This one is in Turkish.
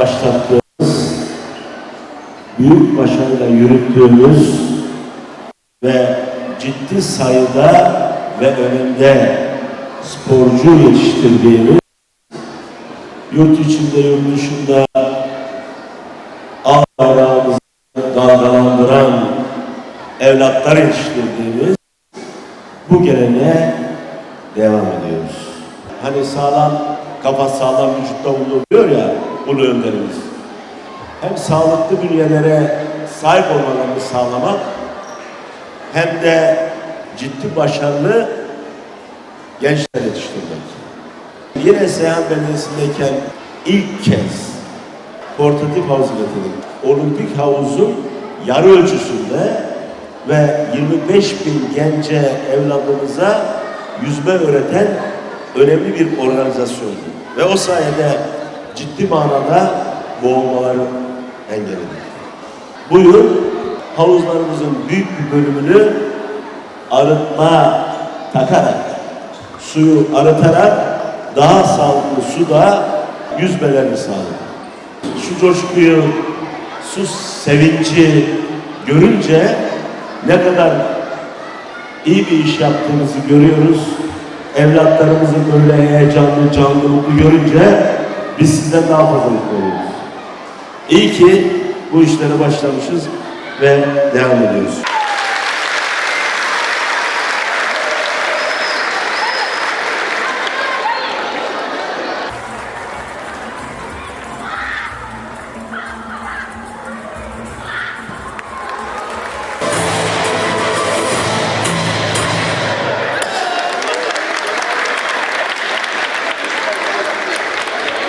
başlattığımız, büyük başarıyla yürüttüğümüz ve ciddi sayıda ve önünde sporcu yetiştirdiğimiz yurt içinde yurt dışında al bayrağımızı dalgalandıran evlatlar yetiştirdiğimiz bu geleneğe devam ediyoruz. Hani sağlam kafa sağlam vücutta bulunur ya ulu önderimiz. Hem sağlıklı bünyelere sahip olmalarını sağlamak hem de ciddi başarılı gençler yetiştirmek. Yine Seyhan Belediyesi'ndeyken ilk kez portatif havuz getirdik. Olimpik havuzun yarı ölçüsünde ve 25 bin gence evladımıza yüzme öğreten önemli bir organizasyondu. Ve o sayede ciddi manada boğulmaları engelledik. Bu yıl havuzlarımızın büyük bir bölümünü arıtma takarak, suyu arıtarak daha sağlıklı suda yüzmelerini sağladık. Şu coşkuyu, su sevinci görünce ne kadar iyi bir iş yaptığımızı görüyoruz. Evlatlarımızın böyle heyecanlı, canlı, görünce biz sizden daha fazla mutlu oluyoruz. İyi ki bu işlere başlamışız ve devam ediyoruz.